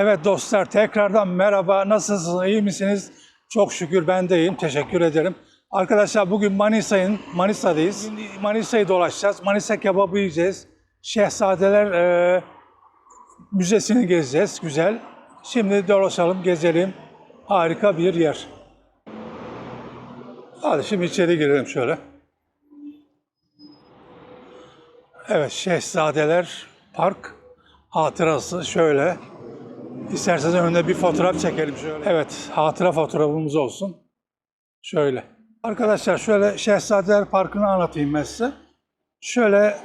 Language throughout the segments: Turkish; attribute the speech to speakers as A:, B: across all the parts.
A: Evet dostlar tekrardan merhaba. Nasılsınız? İyi misiniz? Çok şükür ben de iyiyim. Teşekkür ederim. Arkadaşlar bugün Manisa'nın Manisa'dayız. Manisa'yı dolaşacağız. Manisa kebabı yiyeceğiz. Şehzadeler e, Müzesi'ni gezeceğiz. Güzel. Şimdi dolaşalım, gezelim. Harika bir yer. Hadi şimdi içeri girelim şöyle. Evet, Şehzadeler Park hatırası şöyle. İsterseniz önünde bir fotoğraf çekelim şöyle. Evet, hatıra fotoğrafımız olsun. Şöyle. Arkadaşlar şöyle Şehzadeler Parkı'nı anlatayım ben size. Şöyle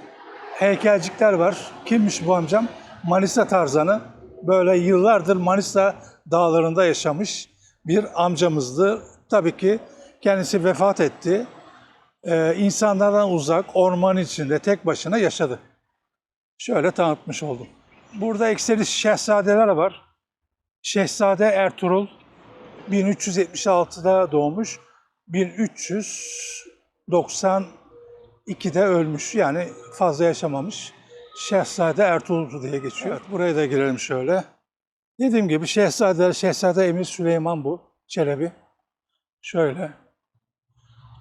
A: heykelcikler var. Kimmiş bu amcam? Manisa Tarzanı. Böyle yıllardır Manisa dağlarında yaşamış bir amcamızdı. Tabii ki kendisi vefat etti. Ee, insanlardan uzak, orman içinde tek başına yaşadı. Şöyle tanıtmış oldum. Burada ekseri şehzadeler var. Şehzade Ertuğrul 1376'da doğmuş. 1392'de ölmüş. Yani fazla yaşamamış. Şehzade Ertuğrul diye geçiyor. Evet, buraya da girelim şöyle. Dediğim gibi Şehzade, Şehzade Emir Süleyman bu. Çelebi. Şöyle.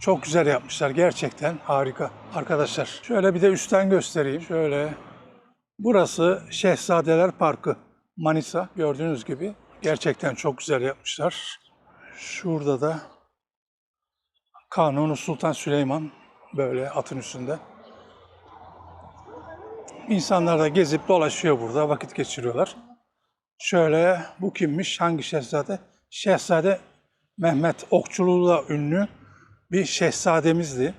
A: Çok güzel yapmışlar gerçekten harika arkadaşlar. Şöyle bir de üstten göstereyim. Şöyle burası Şehzadeler Parkı Manisa gördüğünüz gibi gerçekten çok güzel yapmışlar. Şurada da Kanuni Sultan Süleyman böyle atın üstünde. İnsanlar da gezip dolaşıyor burada vakit geçiriyorlar. Şöyle bu kimmiş? Hangi şehzade? Şehzade Mehmet okçuluğuyla ünlü bir şehzademizdi.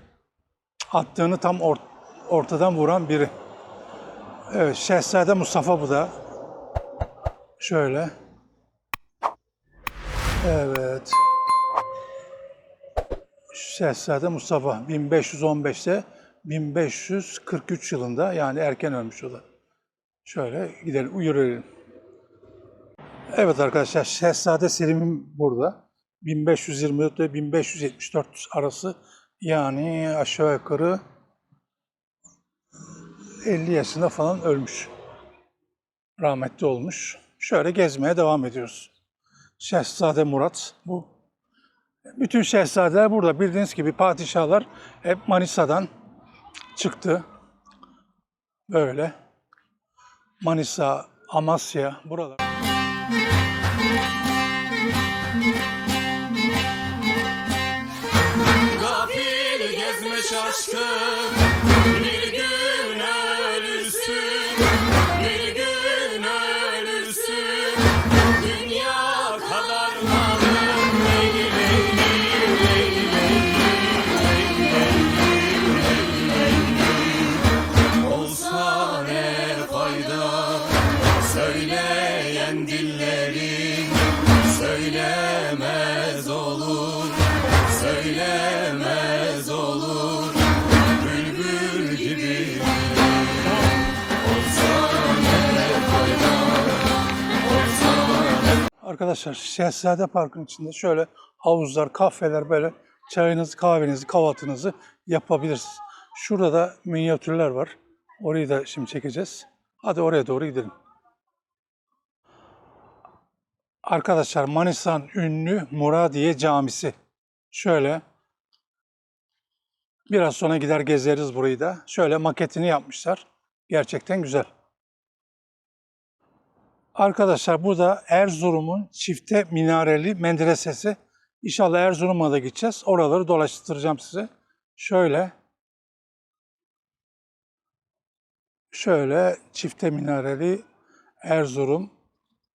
A: Attığını tam or- ortadan vuran biri. Evet, Şehzade Mustafa bu da. Şöyle. Evet. Şehzade Mustafa 1515'te 1543 yılında yani erken ölmüş o da. Şöyle gidelim, yürüyelim. Evet arkadaşlar Şehzade Selim'im burada. 1524 ile 1574 arası yani aşağı yukarı 50 yaşında falan ölmüş. Rahmetli olmuş. Şöyle gezmeye devam ediyoruz. Şehzade Murat bu. Bütün şehzadeler burada. Bildiğiniz gibi padişahlar hep Manisa'dan çıktı. Böyle. Manisa, Amasya, buralar.
B: Gafil gezme şaşkın Söylemez olur söylemez olur Bülbül gibi
A: Arkadaşlar Şehzade Parkı'nın içinde şöyle havuzlar, kahveler böyle çayınızı, kahvenizi, kahvaltınızı yapabilirsiniz. Şurada da minyatürler var. Orayı da şimdi çekeceğiz. Hadi oraya doğru gidelim. Arkadaşlar Manisa'nın ünlü Muradiye Camisi. Şöyle biraz sonra gider gezeriz burayı da. Şöyle maketini yapmışlar. Gerçekten güzel. Arkadaşlar burada Erzurum'un çifte minareli medresesi. İnşallah Erzurum'a da gideceğiz. Oraları dolaştıracağım size. Şöyle. Şöyle çifte minareli Erzurum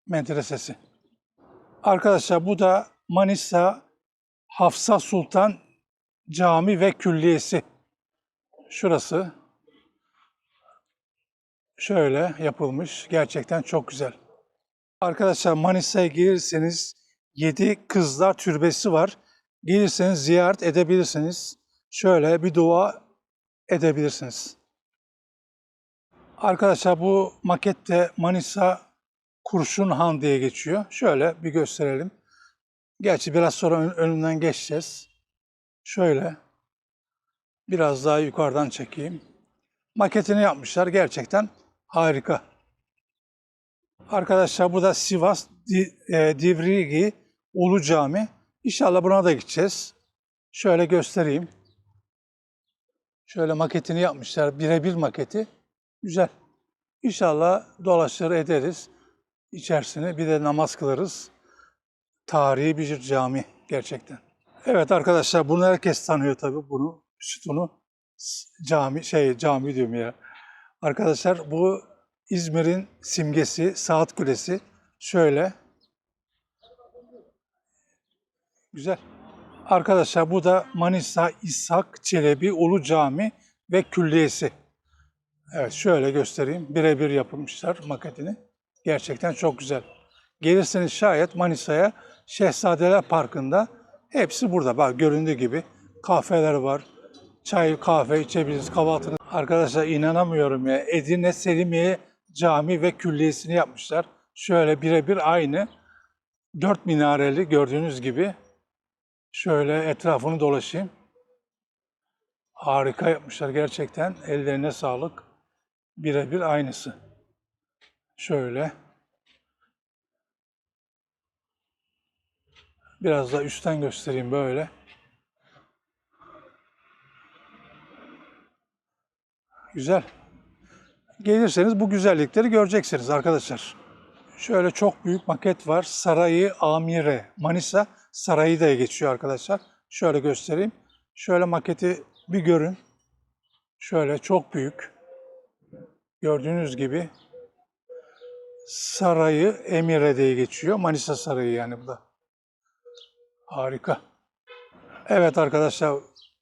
A: medresesi. Arkadaşlar bu da Manisa Hafsa Sultan Cami ve Külliyesi. Şurası. Şöyle yapılmış. Gerçekten çok güzel. Arkadaşlar Manisa'ya gelirseniz 7 Kızlar Türbesi var. Gelirseniz ziyaret edebilirsiniz. Şöyle bir dua edebilirsiniz. Arkadaşlar bu makette Manisa Kurşun Han diye geçiyor. Şöyle bir gösterelim. Gerçi biraz sonra ön- önünden geçeceğiz. Şöyle biraz daha yukarıdan çekeyim. Maketini yapmışlar gerçekten harika. Arkadaşlar bu da Sivas e, Divrigi Ulu Cami. İnşallah buna da gideceğiz. Şöyle göstereyim. Şöyle maketini yapmışlar. Birebir maketi. Güzel. İnşallah dolaşır ederiz içerisine. Bir de namaz kılarız. Tarihi bir cami gerçekten. Evet arkadaşlar bunu herkes tanıyor tabii bunu. Sütunu cami şey cami diyorum ya. Arkadaşlar bu İzmir'in simgesi Saat Kulesi. Şöyle. Güzel. Arkadaşlar bu da Manisa İshak Çelebi Ulu Cami ve Külliyesi. Evet şöyle göstereyim. Birebir yapılmışlar maketini. Gerçekten çok güzel. Gelirseniz şayet Manisa'ya Şehzadeler Parkı'nda hepsi burada. Bak göründüğü gibi kahveler var. Çay, kahve içebiliriz, kahvaltını. Arkadaşlar inanamıyorum ya. Edirne Selimiye Cami ve Külliyesini yapmışlar. Şöyle birebir aynı. Dört minareli gördüğünüz gibi. Şöyle etrafını dolaşayım. Harika yapmışlar gerçekten. Ellerine sağlık. Birebir aynısı. Şöyle. Biraz da üstten göstereyim böyle. Güzel. Gelirseniz bu güzellikleri göreceksiniz arkadaşlar. Şöyle çok büyük maket var. Sarayı Amire. Manisa Sarayı diye geçiyor arkadaşlar. Şöyle göstereyim. Şöyle maketi bir görün. Şöyle çok büyük. Gördüğünüz gibi Sarayı Emire diye geçiyor. Manisa Sarayı yani bu da. Harika. Evet arkadaşlar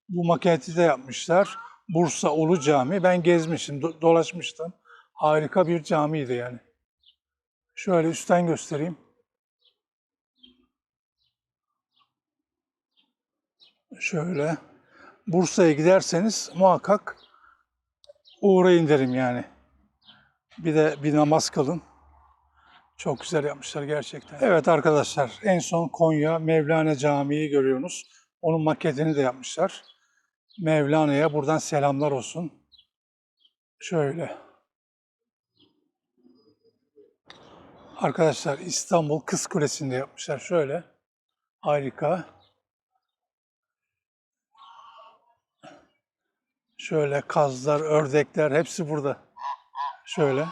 A: bu maketi de yapmışlar. Bursa Ulu Cami. Ben gezmişim, do- dolaşmıştım. Harika bir camiydi yani. Şöyle üstten göstereyim. Şöyle. Bursa'ya giderseniz muhakkak uğrayın derim yani. Bir de bir namaz kılın. Çok güzel yapmışlar gerçekten. Evet arkadaşlar en son Konya Mevlana Camii'yi görüyorsunuz. Onun maketini de yapmışlar. Mevlana'ya buradan selamlar olsun. Şöyle. Arkadaşlar İstanbul Kız Kulesi'nde yapmışlar. Şöyle. Harika. Şöyle kazlar, ördekler hepsi burada. Şöyle.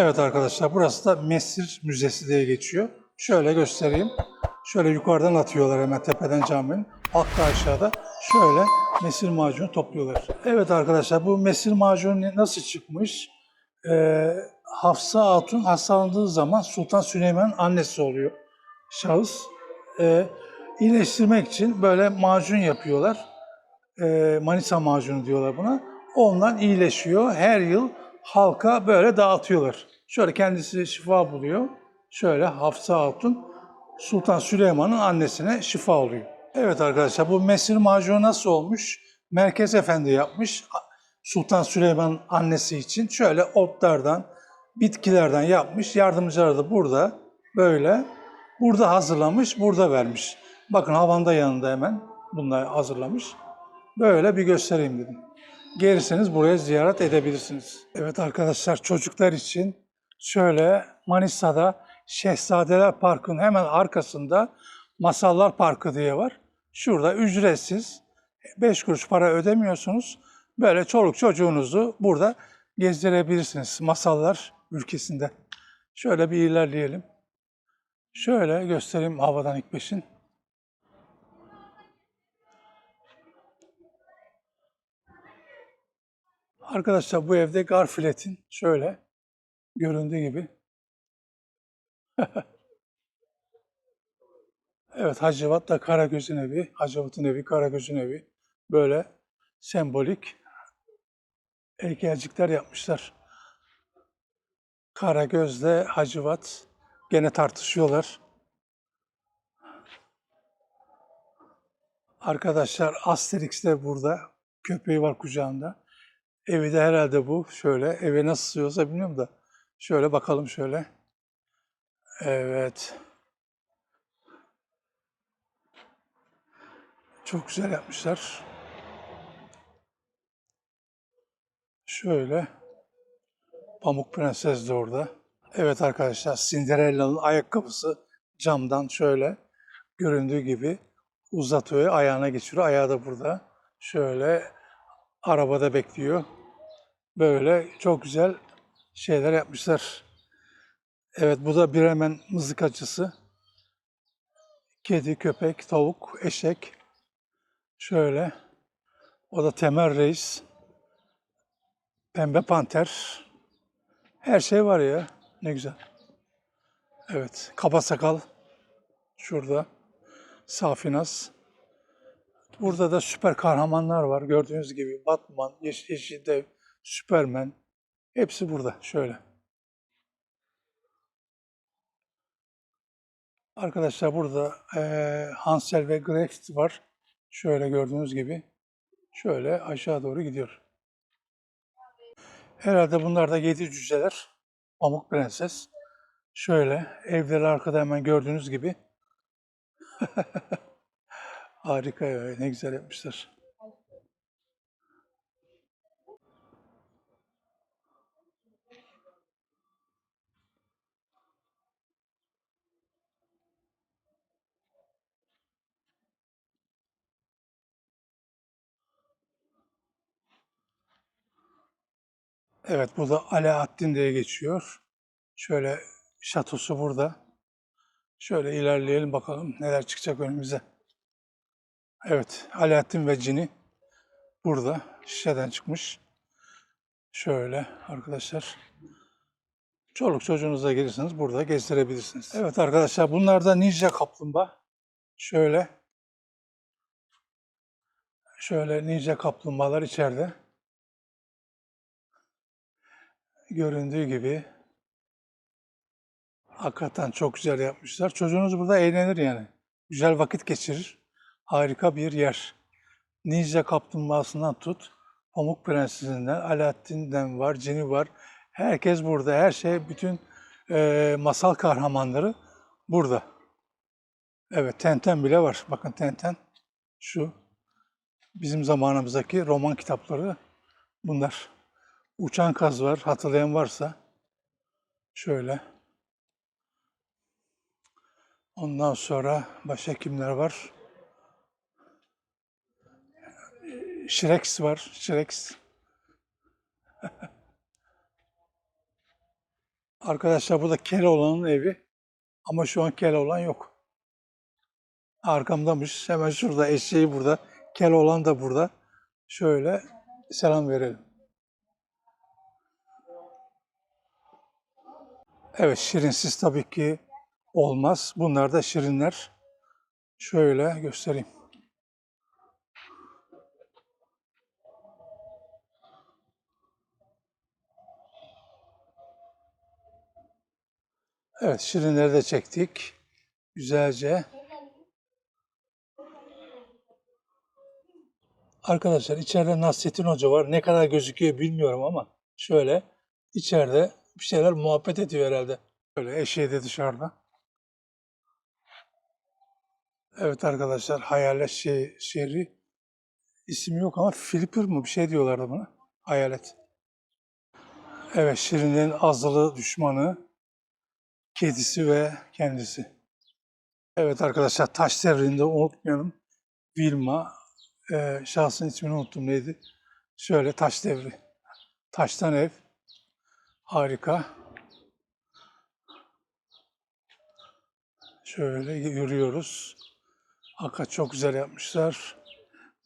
A: Evet arkadaşlar burası da Mesir Müzesi diye geçiyor. Şöyle göstereyim. Şöyle yukarıdan atıyorlar hemen tepeden caminin. Altta aşağıda şöyle mesir macunu topluyorlar. Evet arkadaşlar bu mesir macunu nasıl çıkmış? Ee, Hafsa Hatun hastalandığı zaman Sultan Süleyman'ın annesi oluyor şahıs. Ee, iyileştirmek için böyle macun yapıyorlar. Ee, Manisa macunu diyorlar buna. Ondan iyileşiyor. Her yıl halka böyle dağıtıyorlar. Şöyle kendisi şifa buluyor. Şöyle Hafsa Hatun Sultan Süleyman'ın annesine şifa oluyor. Evet arkadaşlar bu mesir macunu nasıl olmuş? Merkez Efendi yapmış. Sultan Süleyman'ın annesi için şöyle otlardan, bitkilerden yapmış. Yardımcıları da burada böyle. Burada hazırlamış, burada vermiş. Bakın havanda yanında hemen bunları hazırlamış. Böyle bir göstereyim dedim. Gelirseniz buraya ziyaret edebilirsiniz. Evet arkadaşlar çocuklar için şöyle Manisa'da Şehzadeler Parkı'nın hemen arkasında Masallar Parkı diye var. Şurada ücretsiz 5 kuruş para ödemiyorsunuz. Böyle çoluk çocuğunuzu burada gezdirebilirsiniz masallar ülkesinde. Şöyle bir ilerleyelim. Şöyle göstereyim havadan ilk beşin. Arkadaşlar bu evde Garfilet'in şöyle göründüğü gibi. evet Hacivat da Karagöz'ün evi, Hacivat'ın evi, Karagöz'ün evi. Böyle sembolik heykelcikler yapmışlar. Karagöz'le Hacivat gene tartışıyorlar. Arkadaşlar Asterix de burada. Köpeği var kucağında. Evi de herhalde bu. Şöyle eve nasıl sığıyorsa bilmiyorum da. Şöyle bakalım şöyle. Evet. Çok güzel yapmışlar. Şöyle. Pamuk Prenses de orada. Evet arkadaşlar Cinderella'nın ayakkabısı camdan şöyle göründüğü gibi uzatıyor, ayağına geçiriyor. Ayağı da burada. Şöyle arabada bekliyor. Böyle çok güzel şeyler yapmışlar. Evet bu da Bremen mızıkacısı. Kedi, köpek, tavuk, eşek. Şöyle. O da Temel Reis. Pembe Panter. Her şey var ya. Ne güzel. Evet. Kaba sakal. Şurada. Safinaz. Burada da süper kahramanlar var. Gördüğünüz gibi Batman, Yeşil, Dev, Süpermen. Hepsi burada. Şöyle. Arkadaşlar burada eee, Hansel ve Gretel var. Şöyle gördüğünüz gibi. Şöyle aşağı doğru gidiyor. Herhalde bunlar da yedi cüceler. Pamuk Prenses. Şöyle evleri arkada hemen gördüğünüz gibi. Harika ya, ne güzel yapmışlar. Evet, bu da Alaaddin diye geçiyor. Şöyle şatosu burada. Şöyle ilerleyelim bakalım neler çıkacak önümüze. Evet, Alaaddin ve Cini burada şişeden çıkmış. Şöyle arkadaşlar. Çoluk çocuğunuza gelirseniz burada gezdirebilirsiniz. Evet arkadaşlar bunlar da ninja kaplumbağa. Şöyle. Şöyle ninja kaplumbağalar içeride. Göründüğü gibi hakikaten çok güzel yapmışlar. Çocuğunuz burada eğlenir yani. Güzel vakit geçirir. Harika bir yer. Ninja kaplumbağasından tut, Pamuk Prensesinden, Alaaddin'den var, Cini var. Herkes burada. Her şey, bütün eee, masal kahramanları burada. Evet, Tenten bile var. Bakın Tenten şu bizim zamanımızdaki roman kitapları bunlar. Uçan kaz var. Hatırlayan varsa şöyle. Ondan sonra başka kimler var? Şirex var. Şirex. Arkadaşlar burada Keloğlan'ın evi. Ama şu an Keloğlan yok. Arkamdamış. Hemen şurada eşeği burada. Keloğlan da burada. Şöyle selam verelim. Evet, şirinsiz tabii ki olmaz. Bunlar da şirinler. Şöyle göstereyim. Evet, şirinleri de çektik. Güzelce. Arkadaşlar içeride Nasrettin Hoca var. Ne kadar gözüküyor bilmiyorum ama şöyle içeride bir şeyler muhabbet ediyor herhalde. Böyle eşeği de dışarıda. Evet arkadaşlar hayalet şey, şehri ismi yok ama Flipper mı bir şey diyorlardı buna. Hayalet. Evet Şirin'in azılı düşmanı, kedisi ve kendisi. Evet arkadaşlar taş devrinde unutmayalım. Vilma, e, şahsın ismini unuttum neydi? Şöyle taş devri. Taştan ev. Harika. Şöyle yürüyoruz. Hakikaten çok güzel yapmışlar.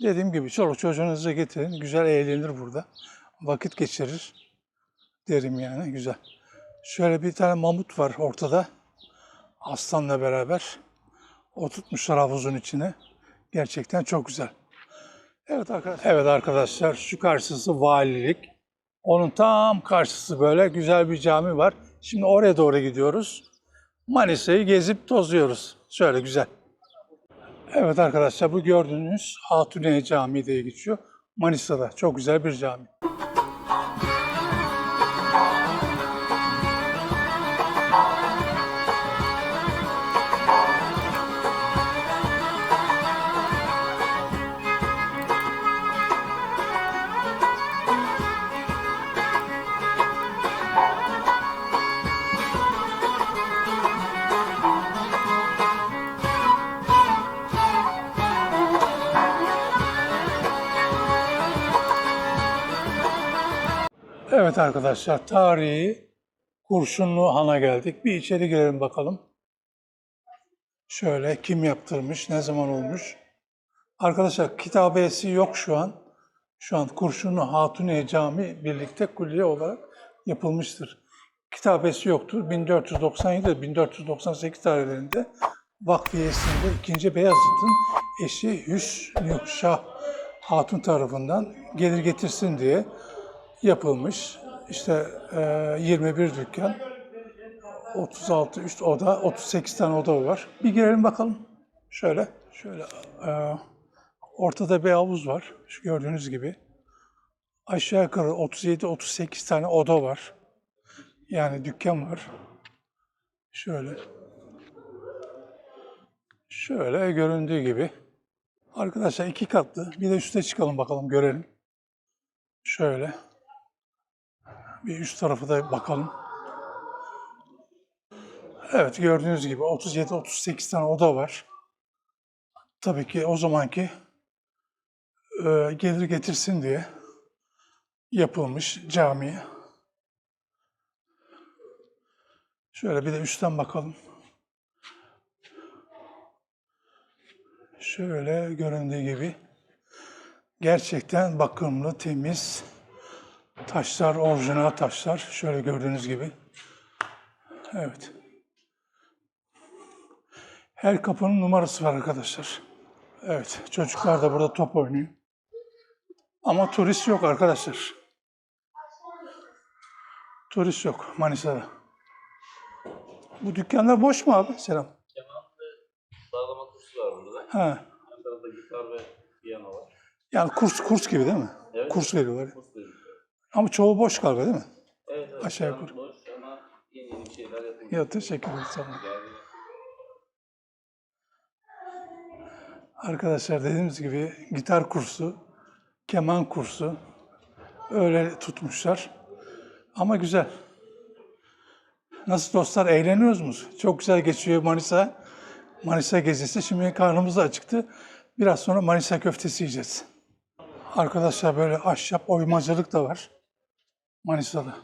A: Dediğim gibi çoluk çocuğunuzu getirin. Güzel eğlenir burada. Vakit geçirir. Derim yani güzel. Şöyle bir tane mamut var ortada. Aslanla beraber. Oturtmuşlar havuzun içine. Gerçekten çok güzel. Evet arkadaşlar. Evet arkadaşlar şu karşısı valilik. Onun tam karşısı böyle güzel bir cami var. Şimdi oraya doğru gidiyoruz. Manisa'yı gezip tozuyoruz. Şöyle güzel. Evet arkadaşlar bu gördüğünüz Hatuniye Camii diye geçiyor. Manisa'da çok güzel bir cami. Evet arkadaşlar tarihi Kurşunlu Han'a geldik. Bir içeri girelim bakalım. Şöyle kim yaptırmış, ne zaman olmuş. Arkadaşlar kitabesi yok şu an. Şu an Kurşunlu Hatuniye Camii birlikte külliye olarak yapılmıştır. Kitabesi yoktur. 1497-1498 tarihlerinde Vakfiyesi'nde 2. Beyazıt'ın eşi Hüsnü Şah Hatun tarafından gelir getirsin diye yapılmış. İşte e, 21 dükkan, 36 üst oda, 38 tane oda var. Bir girelim bakalım. Şöyle, şöyle e, ortada bir havuz var. Şu gördüğünüz gibi. Aşağı yukarı 37-38 tane oda var. Yani dükkan var. Şöyle. Şöyle göründüğü gibi. Arkadaşlar iki katlı. Bir de üste çıkalım bakalım görelim. Şöyle. Bir üst tarafı da bakalım. Evet gördüğünüz gibi 37-38 tane oda var. Tabii ki o zamanki e, gelir getirsin diye yapılmış cami. Şöyle bir de üstten bakalım. Şöyle göründüğü gibi gerçekten bakımlı, temiz, Taşlar orijinal taşlar. Şöyle gördüğünüz gibi. Evet. Her kapının numarası var arkadaşlar. Evet. Çocuklar da burada top oynuyor. Ama turist yok arkadaşlar. Turist yok Manisa'da. Bu dükkanlar boş mu abi? Selam.
C: Bağlama kursu var burada.
A: Ha.
C: Yan tarafta gitar ve piyano var.
A: Yani kurs kurs gibi değil mi?
C: Evet.
A: Kurs veriyorlar.
C: Kurs veriyor.
A: Ama çoğu boş galiba değil mi?
C: Evet, evet.
A: Aşağı yukarı.
C: Boş ama yeni yeni şeyler yapılıyor.
A: Ya teşekkür ederim. Sağ olun. Arkadaşlar dediğimiz gibi gitar kursu, keman kursu öyle tutmuşlar. Ama güzel. Nasıl dostlar eğleniyoruz mu? Çok güzel geçiyor Manisa. Manisa gezisi. Şimdi karnımız da acıktı. Biraz sonra Manisa köftesi yiyeceğiz. Arkadaşlar böyle ahşap oymacılık da var. Manisa'da.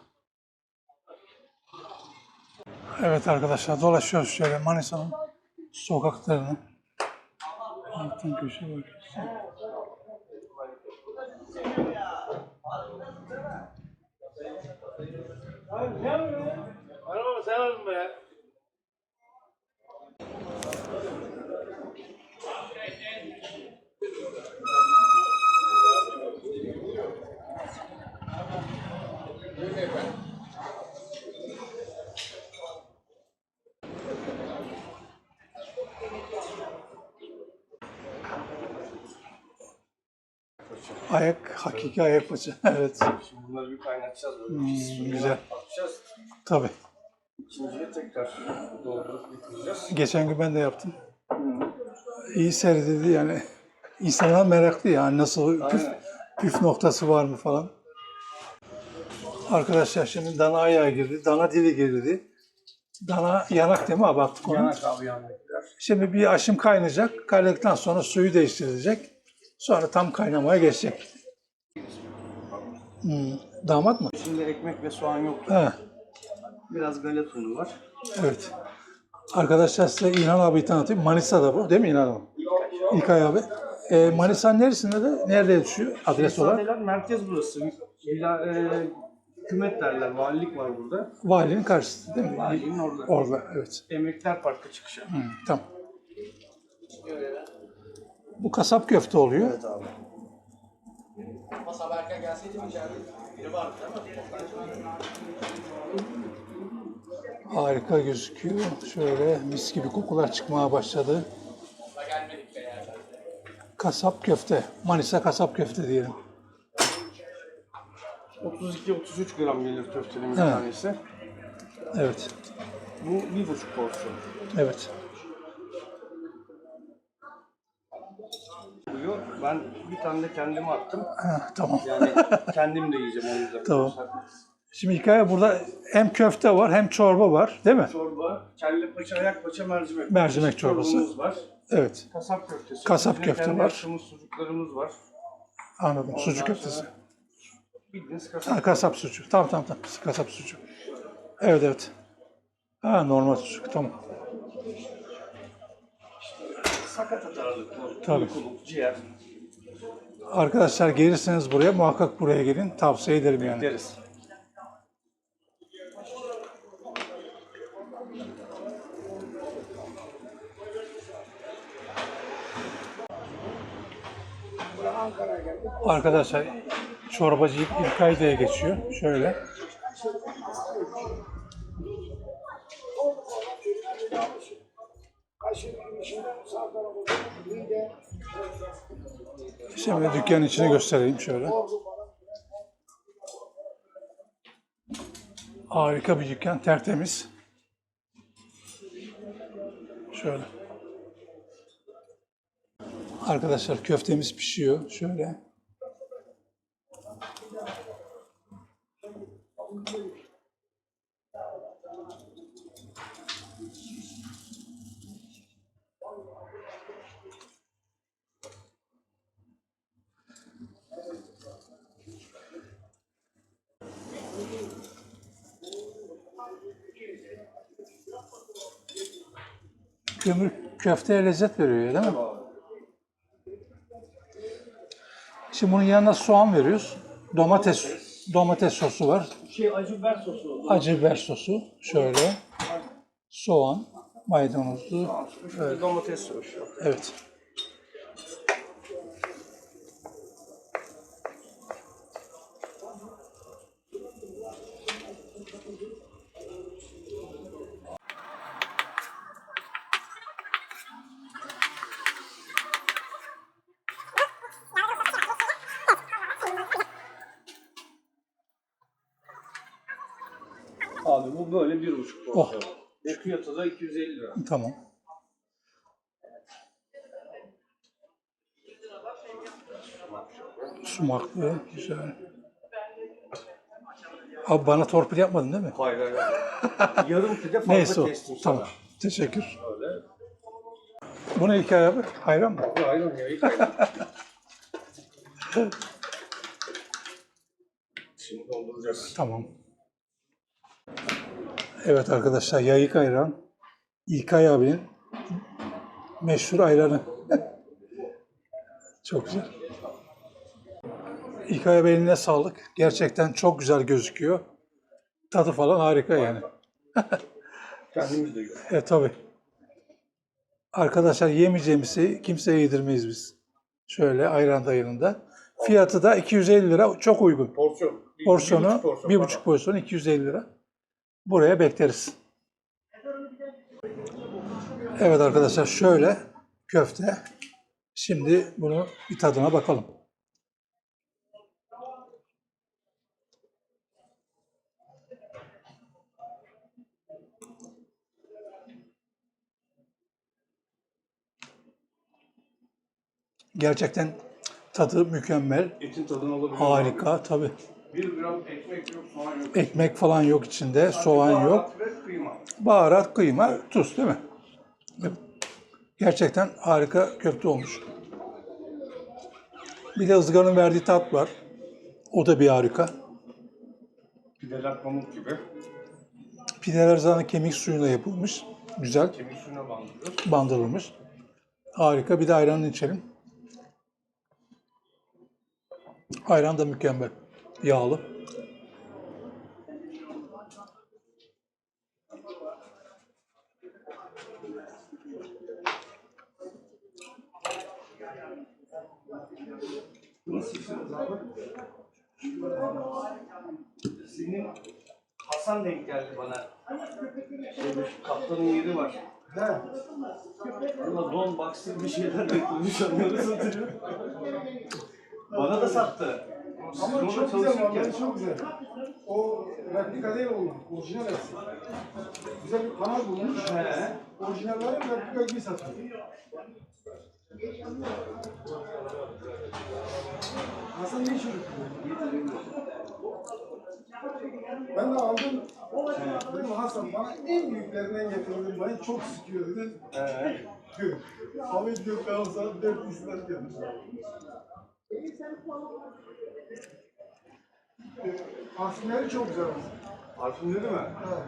A: Evet arkadaşlar dolaşıyoruz şöyle Manisa'nın sokaklarını. Altın köşe var.
C: Araba sen be.
A: Ayak, hakiki ayak paça. evet.
D: Şimdi bunları bir kaynatacağız böyle.
A: Hmm, güzel.
D: Atacağız.
A: Tabii.
D: İkinciye tekrar doldurup bitireceğiz.
A: Geçen gün ben de yaptım. İyi seyredildi yani. İnsanlar meraklı yani nasıl püf,
D: Aynen.
A: püf noktası var mı falan. Arkadaşlar şimdi dana ayağı girdi, dana dili girdi. Dana yanak değil mi abi?
D: Yanak abi yandakiler.
A: Şimdi bir aşım kaynayacak. Kaynadıktan sonra suyu değiştirilecek. Sonra tam kaynamaya geçecek. Hmm, damat mı?
D: Şimdi ekmek ve soğan yoktu.
A: He,
D: Biraz galeta unu var.
A: evet. Arkadaşlar size İlhan abi tanıtayım. Manisa'da bu değil mi İlhan abi? İlkay abi. Ee, Manisa neresinde de? Nerede yaşıyor adres olarak?
D: Sadeler merkez burası. Villa, e, hükümet derler. Valilik var burada.
A: Valinin karşısında değil mi?
D: Valiliğin orada.
A: Orada, evet.
D: Emekler Parkı çıkışı.
A: Hı, tamam. Bu kasap köfte oluyor.
D: Evet abi.
A: Harika gözüküyor. Şöyle mis gibi kokular çıkmaya başladı. Kasap köfte. Manisa kasap köfte diyelim.
D: 32-33 gram gelir köftenin bir
A: Evet.
D: tanesi.
A: Evet.
D: Bu bir buçuk porsiyon.
A: Evet.
D: Oluyor. Ben bir tane de kendime attım.
A: Tamam.
D: Yani kendim de yiyeceğim o yüzden.
A: Tamam. Şimdi hikaye burada hem köfte var hem çorba var değil mi?
D: Çorba, kelle paça, ayak paça, mercimek.
A: Mercimek çorbası.
D: çorbamız var.
A: Evet.
D: Kasap köftesi.
A: Kasap
D: Yine
A: köfte
D: kendi
A: var.
D: yaptığımız sucuklarımız var.
A: Anladım.
D: Ondan
A: Sucuk
D: sonra
A: köftesi.
D: Bildiğiniz kasap.
A: Ha, kasap sucuk. Tamam tamam tamam. Kasap sucuk. Evet evet. Ha normal sucuk. Tamam.
D: Sakatat ağırlıklı.
A: Tabii.
D: Uykuluk, ciğer.
A: Arkadaşlar gelirseniz buraya muhakkak buraya gelin. Tavsiye ederim yani.
D: Deriz.
A: Arkadaşlar çorbacı İlkay diye geçiyor. Şöyle. Şimdi dükkanın içini göstereyim şöyle. Harika bir dükkan, tertemiz. Şöyle. Arkadaşlar köftemiz pişiyor. Şöyle. Kömür köfteye lezzet veriyor değil mi? Şimdi bunun yanına soğan veriyoruz. Domates domates sosu var.
D: Şey acı biber sosu.
A: Acı biber sosu. Şöyle. Soğan, maydanozlu.
D: Şöyle domates sosu.
A: Evet.
D: Da 250 lira.
A: Tamam. Sumaklı, güzel. Abi bana torpil yapmadın değil mi?
D: Hayır hayır. Yarım pide fazla
A: Neyse o.
D: kestim sana.
A: Tamam. Teşekkür.
D: Öyle.
A: Bu ne hikaye abi? Hayran mı?
D: Ya ayran ya. ayran. Şimdi dolduracağız.
A: Tamam. Evet arkadaşlar yayık ayran. İlkay abinin meşhur ayranı. çok güzel. İlkay abi eline sağlık. Gerçekten çok güzel gözüküyor. Tadı falan harika yani.
D: Kendimiz de yiyoruz.
A: E tabi. Arkadaşlar yemeyeceğimizi kimseye yedirmeyiz biz. Şöyle ayran da yanında. Fiyatı da 250 lira çok uygun.
D: Porsiyon. Bir-
A: Porsiyonu
D: bir buçuk porsiyon
A: bir buçuk porsiyon 250 lira. Buraya bekleriz. Evet arkadaşlar şöyle köfte. Şimdi bunu bir tadına bakalım. Gerçekten tadı mükemmel.
D: Etin tadını alabiliyor.
A: Harika tabii.
D: 1 gram ekmek yok, soğan yok.
A: Ekmek falan yok içinde, soğan yok.
D: Baharat, kıyma,
A: tuz değil mi? Gerçekten harika köfte olmuş. Bir de ızgaranın verdiği tat var. O da bir harika.
D: Pideler pamuk gibi.
A: Pideler zaten kemik suyuna yapılmış. Güzel,
D: Kemik suyuna bandırıyoruz.
A: bandırılmış. Harika. Bir de ayranını içelim. Ayran da mükemmel. Yağlı.
D: Nasıl? Senin Hasan denk geldi bana. Şeyde şu kaptanın yeri var. He. Valla don baksır bir şeyler beklemiş onları satıyor. Bana da sattı.
E: Ama çok güzel vallahi çok güzel. O replika değil o, orijinal hepsi. Güzel bir kanal bulmuş.
D: He.
E: Orijinalleri replika gibi satıyor. Hasan iyi çocuk. Ben de aldım. Dedim Hasan bana en büyüklerinden getirdin. Beni çok sıkıyor dedim.
D: He.
E: Hamit Gökhan saat 4 ister gelmiş. Parfümleri çok güzel.
D: Parfüm dedi mi?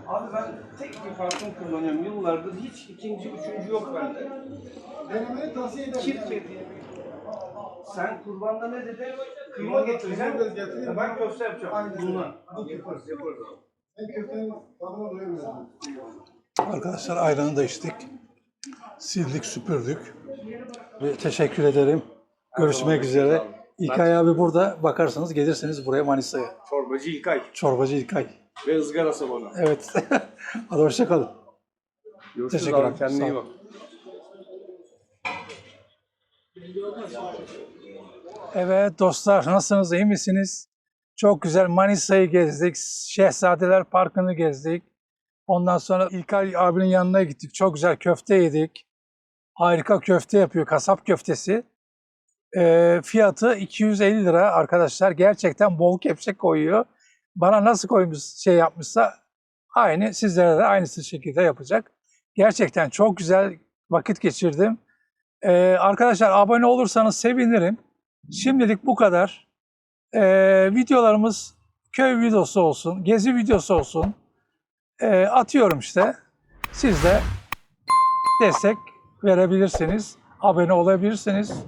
D: Abi ben tek bir parfüm kullanıyorum yıllardır. Hiç ikinci, üçüncü yok bende.
E: Denemeni tavsiye ederim.
D: Kit Kat diye Sen kurbanda ne dedin? Kıyma getireceğim.
E: Kıyma getireyim.
D: Ben köfte yapacağım.
E: Aynen.
D: Bundan.
E: Bu yaparız, yaparız. Ben köftenin tadına doyamıyorum.
A: Arkadaşlar ayranı da içtik. Sildik, süpürdük. Ve teşekkür ederim. Görüşmek üzere. İlkay abi burada. Bakarsanız gelirseniz buraya Manisa'ya.
D: Çorbacı İlkay
A: Çorbacı İlkay.
D: Ve ızgara sabunu.
A: Evet. Hadi hoşçakalın.
D: Görüşürüz
A: Teşekkür ederim.
D: abi. Kendine
A: Sağ
D: iyi
A: ol.
D: bak.
A: Evet dostlar nasılsınız iyi misiniz? Çok güzel Manisa'yı gezdik. Şehzadeler Parkı'nı gezdik. Ondan sonra İlkay abinin yanına gittik. Çok güzel köfte yedik. Harika köfte yapıyor. Kasap köftesi. Ee, fiyatı 250 lira arkadaşlar. Gerçekten bol kepçe koyuyor. Bana nasıl koymuş şey yapmışsa aynı sizlere de aynısı şekilde yapacak. Gerçekten çok güzel vakit geçirdim. Ee, arkadaşlar abone olursanız sevinirim. Şimdilik bu kadar. Ee, videolarımız köy videosu olsun, gezi videosu olsun. Ee, atıyorum işte. Siz de destek verebilirsiniz, abone olabilirsiniz.